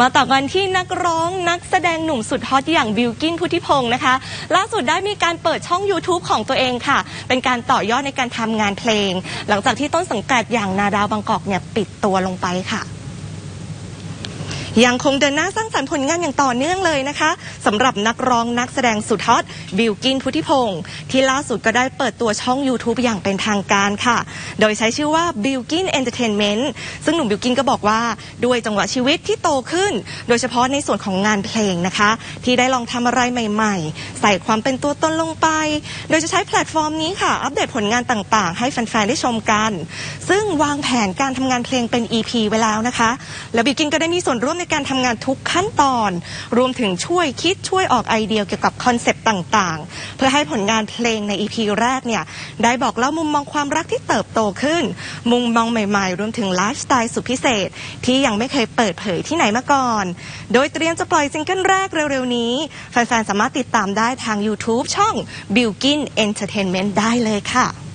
มาต่อกันที่นักร้องนักแสดงหนุ่มสุดฮอตอย่างบิลกินพุทธิพงศ์นะคะ ล่าสุดได้มีการเปิดช่อง YouTube ของตัวเองค่ะ เป็นการต่อยอดในการทำงานเพลง หลังจากที่ต้นสังกัดอย่างนาดาวบางกอกเนี่ยปิดตัวลงไปค่ะ ยังคงเดินหน้าสร้างสรรค์ผลงานอย่างต่อเนื่องเลยนะคะสำหรับนักร้องนักแสดงสุดฮอตบิลกินพุทธิพงศ์ที่ล่าสุดก็ได้เปิดตัวช่อง YouTube อย่างเป็นทางการค่ะ โดยใช้ชื่อว่าบิลกินเอนเตอร์เทนเมนต์ซึ่งหนุ่มบิลกินก็บอกว่าด้วยจังหวะชีวิตที่โตขึ้น โดยเฉพาะในส่วนของงานเพลงนะคะ ที่ได้ลองทำอะไรใหม่ ๆ ใส่ความเป็นตัวตนลงไป โดยจะใช้แพลตฟอร์มนี้ค่ะ อัปเดตผลงานต่างๆ ให้แฟนๆได้ชมกัน ซึ่งวางแผนการทำงานเพลงเป็น EP ไว้แล้วนะคะ แล้วบิลกินก็ได้มีส่วนร่วมในการทำงานทุกขั้นตอน รวมถึงช่วยคิดช่วยออกไอเดียเกี่ยวกับคอนเซปต์ต่างๆ เพื่อให้ผลงานเพลงใน EP แรกเนี่ยได้บอกเล่ามุมมองความรักที่เติบโตขึ้น มุมมองใหม่ๆ รวมถึงไลฟ์สไตล์สุดพิเศษ ที่ยังไม่เคยเปิดเผยที่ไหนมาก่อน โดยเตรียมจะปล่อยซิงเกิลแรกเร็วๆนี้แฟนๆสามารถติดตามได้ทาง YouTube ช่อง Bilgin Entertainment ได้เลยค่ะ